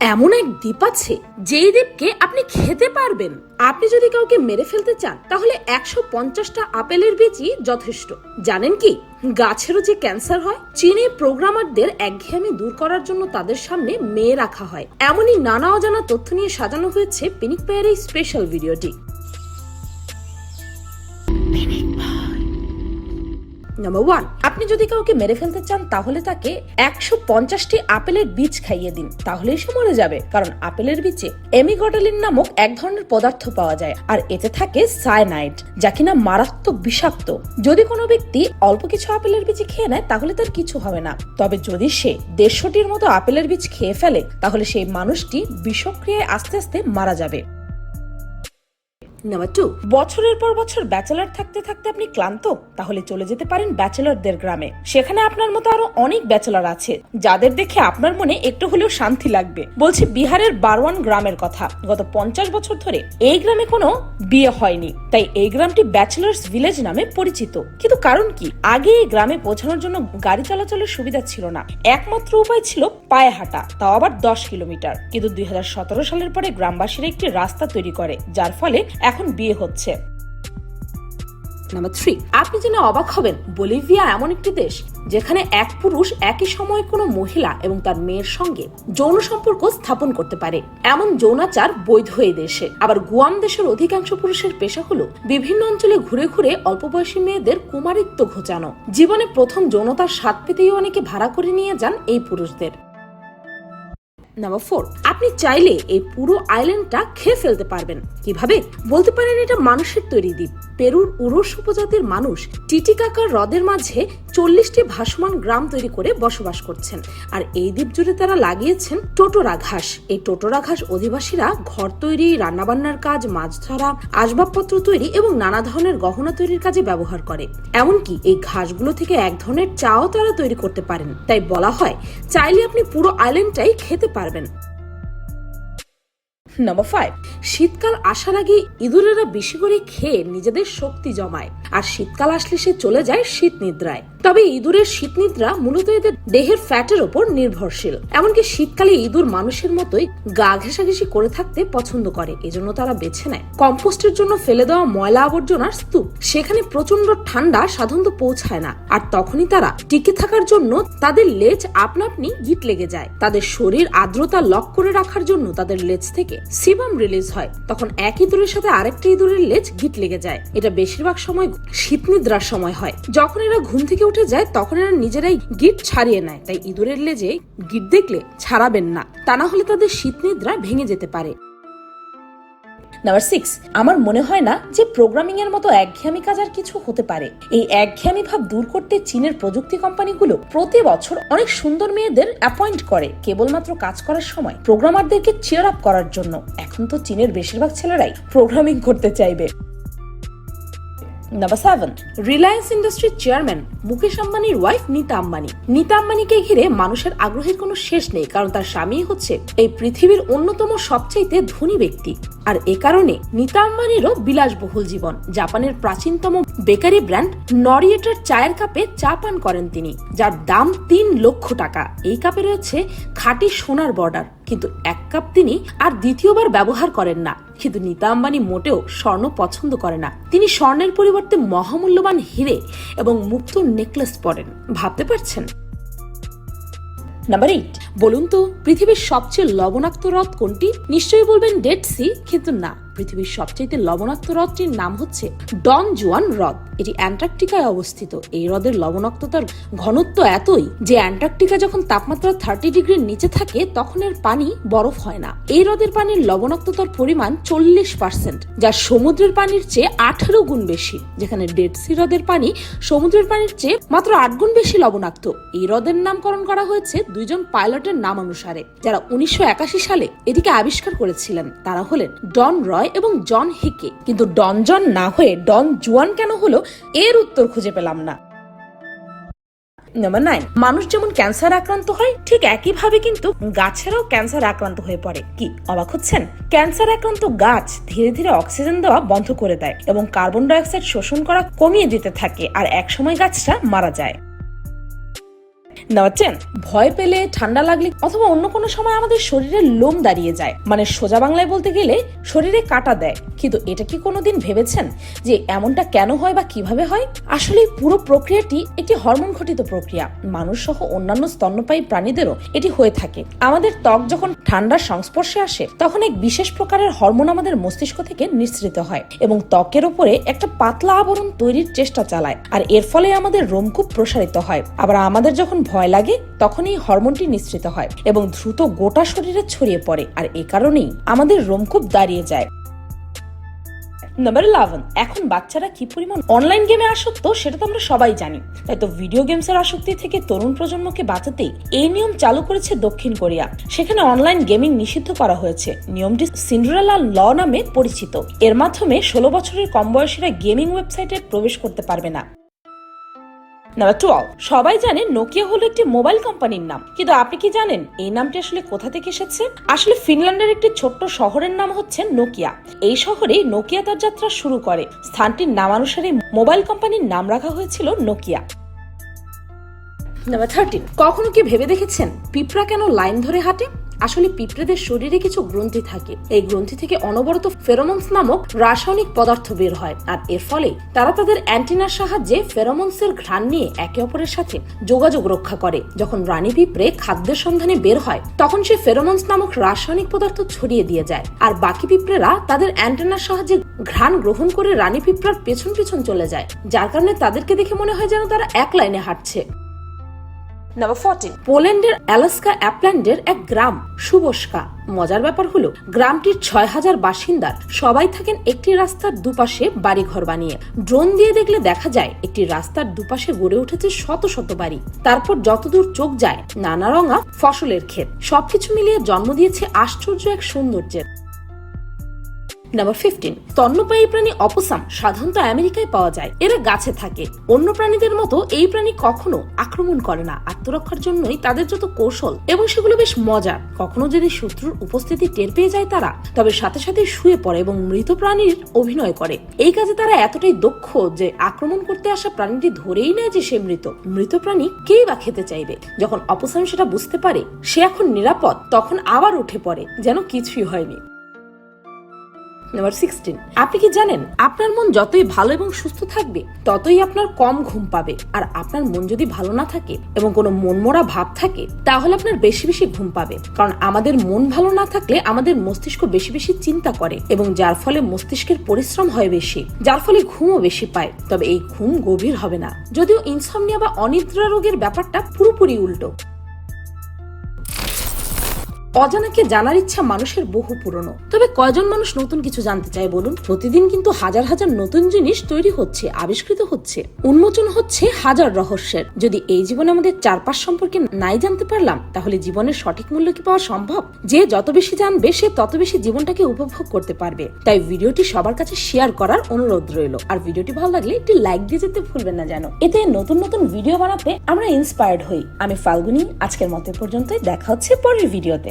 এমন এক দ্বীপ আছে, যেই দ্বীপকে আপনি খেতে পারবেন। আপনি যদি কাউকে মেরে ফেলতে চান, তাহলে একশো পঞ্চাশটা আপেলের বীজই যথেষ্ট। জানেন কি? গাছেরও যে ক্যান্সার হয়, চীনে প্রোগ্রামারদের একঘেয়েমি দূর করার জন্য তাদের সামনে মেয়ে রাখা হয়। এমনই নানা অজানা তথ্য নিয়ে সাজানো হয়েছে পিনিক পায়ের এই স্পেশাল ভিডিওটি নাম্বার ওয়ান আপনি যদি কাউকে মেরে ফেলতে চান, তাহলে তাকে একশো পঞ্চাশটি আপেলের বীজ খাইয়ে দিন। তাহলেই সে মরে যাবে। কারণ আপেলের বীজে এমিগডালিন নামক এক ধরনের পদার্থ পাওয়া যায়, আর এতে থাকে সায়ানাইড, যা কিনা মারাত্মক বিষাক্ত। যদি কোনো ব্যক্তি অল্প কিছু আপেলের বীজ খেয়ে নেয়, তাহলে তার কিছু হবে না। তবে যদি সে দেড়শোটির মতো আপেলের বীজ খেয়ে ফেলে, তাহলে সেই মানুষটি বিষক্রিয়ায় আস্তে আস্তে মারা যাবে। নাম্বার টু বছরের পর বছর ব্যাচেলার থাকতে থাকতে আপনি ক্লান্ত, তাহলে চলে যেতে পারেন ব্যাচেলারদের গ্রামে। সেখানে আপনার মতো আরও অনেক ব্যাচেলার আছে, যাদের দেখে আপনার মনে একটু হলেও শান্তি লাগবে। বলছি বিহারের বারওয়ান গ্রামের কথা, গত পঞ্চাশ বছর ধরে এই গ্রামে কোনো বিয়ে হয়নি। তাই এই গ্রামটি ব্যাচেলার্স ভিলেজ নামে পরিচিত। কিন্তু কারণ কি? আগে এই গ্রামে পৌঁছানোর জন্য গাড়ি চলাচলের সুবিধা ছিল না। একমাত্র উপায় ছিল পায়ে হাঁটা, তাও আবার দশ কিলোমিটার। কিন্তু দুই হাজার সতেরো সালের পরে গ্রামবাসীরা একটি রাস্তা তৈরি করে, যার ফলে এখন বিয়ে হচ্ছে। নাম্বার থ্রি আপনি জেনে অবাক হবেন, বলিভিয়া এমন একটি দেশ যেখানে এক পুরুষ একই সময়ে কোনো মহিলা এবং তার মেয়ের সঙ্গে যৌন সম্পর্ক স্থাপন করতে পারে। এমন যৌনাচার বৈধ এই দেশে। আবার গুয়াম দেশের অধিকাংশ পুরুষের পেশা হলো বিভিন্ন অঞ্চলে ঘুরে ঘুরে অল্প বয়সী মেয়েদের কুমারিত্ব ঘোচানো। জীবনে প্রথম যৌনতার স্বাদ পেতেই অনেকে ভাড়া করে নিয়ে যান এই পুরুষদের। নাম্বার ফোর আপনি চাইলে এই পুরো আইল্যান্ডটা খেয়ে ফেলতে পারবেন। কীভাবে? বলতে পারেন এটা মানুষের তৈরি দ্বীপ। পেরুর উরস উপজাতির মানুষ টিটিকাকার হ্রদের মাঝে চল্লিশটি ভাসমান গ্রাম তৈরি করে বসবাস করছেন। আর এই দ্বীপ জুড়ে তারা লাগিয়েছেন টোটোরা ঘাস। এই টোটোরা ঘাস অধিবাসীরা ঘর তৈরি, রান্নাবান্নার কাজ, মাছ ধরা, আসবাবপত্র তৈরি এবং নানা ধরনের গহনা তৈরির কাজে ব্যবহার করে। এমনকি এই ঘাসগুলো থেকে এক ধরনের চাও তারা তৈরি করতে পারেন। তাই বলা হয়, চাইলে আপনি পুরো আইল্যান্ডটাই খেতে পারবেন। নাম্বার ফাইভ শীতকাল আসার আগে ইঁদুরেরা বেশি করে খেয়ে নিজেদের শক্তি জমায়। আর শীতকাল আসলে সে চলে যায় শীত নিদ্রায়। তবে ইঁদুরের শীত নিদ্রা মূলত এদের দেহের ফ্যাটের ওপর নির্ভরশীল। এমনকি শীতকালে ইঁদুর মানুষের মতোই গা ঘেঁষাঘেঁষি করে থাকতে পছন্দ করে, এজন্য তারা বেছে নেয়। কম্পোস্টের জন্য ফেলে দেওয়া ময়লা আবর্জনার স্তূপ, সেখানে প্রচণ্ড ঠান্ডা সাধারণত পৌঁছায় না। আর তখনই তারা টিকে থাকার জন্য তাদের লেজ আপনা আপনি গিট লেগে যায়। তাদের শরীর আর্দ্রতা লক করে রাখার জন্য তাদের লেজ থেকে সিবাম রিলিজ হয়। তখন এক ইঁদুরের সাথে আরেকটা ইঁদুরের লেজ গিট লেগে যায়। এটা বেশিরভাগ সময় শীত নিদ্রার সময় হয়। যখন এরা ঘুম থেকে উঠে যায়, তখন এরা নিজেরাই গিট ছাড়িয়ে নেয়। তাই ইঁদুরের লেজে গিট দেখলে ছাড়াবেন না। তা না হলে তাদের শীত নিদ্রা ভেঙে যেতে পারে। নাম্বার সিক্স আমার মনে হয় না যে প্রোগ্রামিং এর মতো একঘেয়েমি কাজ আর কিছু হতে পারে। এই একঘেয়েমি ভাব দূর করতে চীনের প্রযুক্তি কোম্পানিগুলো প্রতি বছর অনেক সুন্দর মেয়েদের অ্যাপয়েন্ট করে, কেবলমাত্র কাজ করার সময় প্রোগ্রামারদেরকে চেয়ার আপ করার জন্য। এখন তো চীনের বেশিরভাগ ছেলেরাই প্রোগ্রামিং করতে চাইবে। নাম্বার সেভেন রিলায়েন্স ইন্ডাস্ট্রির চেয়ারম্যান মুকেশ আম্বানির ওয়াইফ নীতা আম্বানি নীতা আম্বানিকে ঘিরে মানুষের আগ্রহের কোনো শেষ নেই, কারণ তার স্বামী হচ্ছে এই পৃথিবীর অন্যতম সবচাইতে ধনী ব্যক্তি। আর এ কারণে নীতা আম্বানিরও বিলাসবহুল জীবন। জাপানের প্রাচীনতম বেকারি ব্র্যান্ড নরিয়েটার চায়ের কাপে চা পান করেন তিনি, যার দাম তিন লক্ষ টাকা। এই কাপে রয়েছে খাঁটি সোনার বর্ডার, কিন্তু এক কাপ তিনি আর দ্বিতীয়বার ব্যবহার করেন না। কিন্তু নীতা আম্বানি মোটেও স্বর্ণ পছন্দ করে না। তিনি স্বর্ণের পরিবর্তে মহামূল্যবান হিরে এবং মুক্ত নেকলেস পরেন। ভাবতে পারছেন? নাম্বার এইট বলুন তো, পৃথিবীর সবচেয়ে লবণাক্ত হ্রদ কোনটি? নিশ্চয়ই বলবেন ডেড সি কিন্তু না। পৃথিবীর সবচেয়ে লবণাক্ত হ্রদটির নাম হচ্ছে ডন জুয়ান হ্রদ। এটি অ্যান্টার্কটিকায় অবস্থিত। এই হ্রদের লবণাক্ততার ঘনত্ব এতই যে অ্যান্টার্কটিকা যখন তাপমাত্রা থার্টি ডিগ্রির নিচে থাকে, তখন এর পানি বরফ হয় না। এই হ্রদের পানির লবণাক্ততার পরিমাণ চল্লিশ পার্সেন্ট, যা সমুদ্রের পানির চেয়ে আঠারো গুণ বেশি, যেখানে ডেড সি হ্রদের পানি সমুদ্রের পানির চেয়ে মাত্র আট গুণ বেশি লবণাক্ত। এই হ্রদের নামকরণ করা হয়েছে দুইজন পাইলটের নাম অনুসারে যারা উনিশশো একাশি সালে এটিকে আবিষ্কার করেছিলেন। তারা হলেন ডন রয় এবং জন হিকে। কিন্তু ডন জন না হয়ে ডন জুয়ান কেন হলো এর উত্তর খুঁজে পেলাম না। নাম্বার নাইন মানুষ যেমন ক্যান্সার আক্রান্ত হয়, ঠিক একইভাবে কিন্তু গাছেরাও ক্যান্সার আক্রান্ত হয়ে পড়ে। কি, অবাক হচ্ছেন? ক্যান্সার আক্রান্ত গাছ ধীরে ধীরে অক্সিজেন দেওয়া বন্ধ করে দেয় এবং কার্বন ডাইঅক্সাইড শোষণ করা কমিয়ে দিতে থাকে, আর একসময় গাছটা মারা যায়। নাচেন ভয় পেলে, ঠান্ডা লাগলে অথবা অন্য কোনো সময় আমাদের শরীরের লোম দাঁড়িয়ে যায়। মানে সোজা বাংলায় বলতে গেলে শরীরে কাটা দেয়। কিন্তু এটা কি কোনোদিন ভেবেছেন যে এমনটা কেন হয় বা কীভাবে হয়? আসলে পুরো প্রক্রিয়াটি একটি হরমোন ঘটিত প্রক্রিয়া। মানুষ সহ অন্যান্য স্তন্যপায়ী প্রাণীদেরও এটি হয়ে থাকে। আমাদের ত্বক যখন ঠান্ডার সংস্পর্শে আসে, তখন এক বিশেষ প্রকারের হরমোন আমাদের মস্তিষ্ক থেকে নিঃসৃত হয় এবং ত্বকের উপরে একটা পাতলা আবরণ তৈরির চেষ্টা চালায়। আর এর ফলে আমাদের রোমকূপ প্রসারিত হয়। আবার আমাদের যখন ভয় লাগে তখন এই হরমোনটি নিঃসৃত হয় এবং দ্রুত গোটা শরীরে ছড়িয়ে পড়ে আর এ কারণেই আমাদের রোমকূপ দাঁড়িয়ে যায়। নাম্বার ইলেভেন এখন বাচ্চারা কি পরিমাণ অনলাইন গেমে আসক্ত সেটা তো আমরা সবাই জানি। তাই তো ভিডিও গেমসের আসক্তি থেকে তরুণ প্রজন্মকে বাঁচাতেই এই নিয়ম চালু করেছে দক্ষিণ কোরিয়া। সেখানে অনলাইন গেমিং নিষিদ্ধ করা হয়েছে। নিয়মটি সিন্ড্রেলা ল নামে পরিচিত। এর মাধ্যমে ষোলো বছরের কম বয়সীরা গেমিং ওয়েবসাইটে প্রবেশ করতে পারবে না। নাম্বার টুয়েলভ সবাই জানেন নোকিয়া হলো একটি মোবাইল কোম্পানির নাম। কিন্তু আপনি কি জানেন এই নামটি আসলে কোথা থেকে এসেছে? আসলে ফিনল্যান্ডের একটি ছোট্ট শহরের নাম হচ্ছে নোকিয়া এই শহরেই নোকিয়া তার যাত্রা শুরু করে। স্থানটির নামানুসারে মোবাইল কোম্পানির নাম রাখা হয়েছিল নোকিয়া নাম্বার থার্টিন কখনো কি ভেবে দেখেছেন পিঁপড়া কেন লাইন ধরে হাঁটে? আসলে পিঁপড়েদের শরীরে কিছু গ্রন্থি থাকে। এই গ্রন্থি থেকে অনবরত ফেরোমন্স নামক রাসায়নিক পদার্থ বের হয় আর এর ফলে তারা তাদের অ্যান্টিনার সাহায্যে ফেরোমন্সের ঘ্রাণ নিয়ে একে অপরের সাথে যোগাযোগ রক্ষা করে। যখন রানী পিঁপড়ে খাদ্যের সন্ধানে বের হয়, তখন সে ফেরোমন্স নামক রাসায়নিক পদার্থ ছড়িয়ে দিয়ে যায় আর বাকি পিঁপড়েরা তাদের অ্যান্টেনার সাহায্যে ঘ্রাণ গ্রহণ করে রানী পিঁপড়ার পেছন পেছন চলে যায়। যার কারণে তাদেরকে দেখে মনে হয় যেন তারা এক লাইনে হাঁটছে। নাম্বার ফোরটিন পোল্যান্ডের অ্যালাস্কা অ্যাপল্যান্ডের এক গ্রাম। সুবস্কা মজার ব্যাপার হলো, গ্রামটির ছয় হাজার বাসিন্দার সবাই থাকেন একটি রাস্তার দুপাশে বাড়িঘর বানিয়ে। ড্রোন দিয়ে দেখলে দেখা যায়, একটি রাস্তার দুপাশে গড়ে উঠেছে শত শত বাড়ি। তারপর যতদূর চোখ যায়, নানা রঙা ফসলের ক্ষেত। সবকিছু মিলিয়ে জন্ম দিয়েছে আশ্চর্য এক সৌন্দর্যের। নাম্বার ফিফটিন স্তন্যপায়ী প্রাণী অপসাম সাধারণত আমেরিকায় পাওয়া যায়। এরা গাছে থাকে। অন্য প্রাণীদের মতো এই প্রাণী কখনো আক্রমণ করে না। আত্মরক্ষার জন্যই তাদের যত কৌশল এবং সেগুলো বেশ মজার। কখনো যদি শত্রুর উপস্থিতি টের পেয়ে যায় তারা, তবে সাথে সাথে শুয়ে পড়ে এবং মৃত প্রাণীর অভিনয় করে। এই কাজে তারা এতটাই দক্ষ যে আক্রমণ করতে আসা প্রাণীটি ধরেই নেয় যে সে মৃত। মৃত প্রাণী কেই বা খেতে চাইবে? যখন অপসাম সেটা বুঝতে পারে, সে এখন নিরাপদ, তখন আবার উঠে পড়ে, যেন কিছুই হয়নি। নাম্বার সিক্সটিন আপনি কি জানেন, আপনার মন যতই ভালো এবং সুস্থ থাকবে, ততই আপনার কম ঘুম পাবে। আর আপনার মন যদি ভালো না থাকে এবং কোনো মনমরা ভাব থাকে, তাহলে আপনার বেশি বেশি ঘুম পাবে। কারণ আমাদের মন ভালো না থাকলে আমাদের মস্তিষ্ক বেশি বেশি চিন্তা করে এবং যার ফলে মস্তিষ্কের পরিশ্রম হয় বেশি, যার ফলে ঘুমও বেশি পায়। তবে এই ঘুম গভীর হবে না। যদিও ইনসমনিয়া বা অনিদ্রা রোগের ব্যাপারটা পুরোপুরি উল্টো। অজানাকে জানার ইচ্ছা মানুষের বহু পুরনো। তবে কয়জন মানুষ নতুন কিছু জানতে চায় বলুন? প্রতিদিন কিন্তু হাজার হাজার নতুন জিনিস তৈরি হচ্ছে, আবিষ্কৃত হচ্ছে। উন্মোচন হচ্ছে হাজার রহস্যের। যদি এই জীবনে আমাদের চারপাশ সম্পর্কে নাই জানতে পারলাম, তাহলে জীবনের সঠিক মূল্য কি পাওয়া সম্ভব? যে যত বেশি জানবে, সে তত বেশি জীবনটাকে উপভোগ করতে পারবে। তাই ভিডিওটি সবার কাছে শেয়ার করার অনুরোধ রইল। আর ভিডিওটি ভালো লাগলে একটি লাইক দিয়ে যেতে ভুলবেন না যেন। এতে নতুন নতুন ভিডিও বানাতে আমরা ইন্সপায়ার্ড হই। আমি ফাল্গুনি, আজকের মতো পর্যন্তই। দেখা হচ্ছে পরের ভিডিওতে।